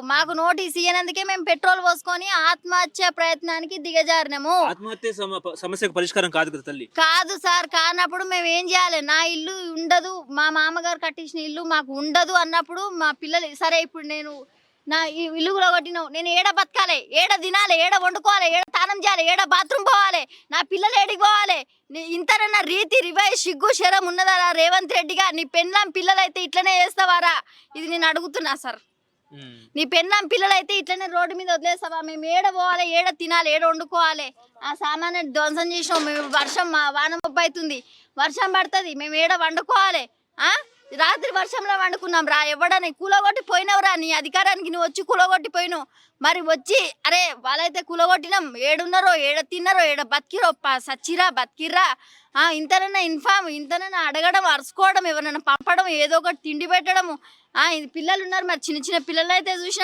మాకు నోటీస్ ఇయ్యనందుకే మేము పెట్రోల్ పోసుకొని ఆత్మహత్య ప్రయత్నానికి దిగజారినాము. ఆత్మహత్య సమ- సమస్యకు పరిష్కారం కాదు కదా తల్లి? కాదు సార్ కానప్పుడు మేము ఏం చేయాలి? నా ఇల్లు ఉండదు మా మామగారు కట్టించిన ఇల్లు మాకు ఉండదు అన్నప్పుడు మా పిల్లలు సరే ఇప్పుడు నేను నా ఈ ఇల్లు కూడా కొట్టినావు. నేను ఏడ బతకాలి? ఏడ తినాలి? ఏడ వండుకోవాలి? ఏడ తానం చేయాలి? ఏడ బాత్రూమ్ పోవాలి? నా పిల్లలు ఏడికి పోవాలి? నీ- ఇంతనన్నా రీతి రివై సిగ్గు శరం ఉన్నదా రేవంత్ రెడ్డిగా? నీ పెళ్ళాం పిల్లలైతే ఇట్లనే చేస్తావారా? ఇది నేను అడుగుతున్నా సార్. నీ పెన్నాం పిల్లలైతే ఇట్లనే రోడ్డు మీద వదిలేస్తావా? మేము ఏడ పోవాలి ఏడ తినాలి ఏడ వండుకోవాలి? ఆ సామాన్య ధ్వంసం చేసినాం మేము వర్షం వాన ముప్పైతుంది వర్షం పడుతుంది మేము ఏడ వండుకోవాలి? ఆ? రాత్రి వర్షంలో వండుకున్నాం రా ఎవడని? కూలగొట్టి పోయినవరా నీ అధికారానికి నువ్వు వచ్చి కూలగొట్టి పోయినావు మరి వచ్చి అరే వాళ్ళైతే కూలగొట్టినాం. ఏడున్నారో ఏడ తిన్నారో ఏడ బతికిరో సచ్చిరా బతికిర్రా. ఆ ఇంతనన్నా ఇన్ఫామ్ ఇంతనన్నా అడగడం అరుచుకోవడం ఎవరైనా పంపడం ఏదో ఒకటి తిండి పెట్టడము. ఆ ఇది పిల్లలు ఉన్నారు మరి చిన్న చిన్న పిల్లలు అయితే చూసినా.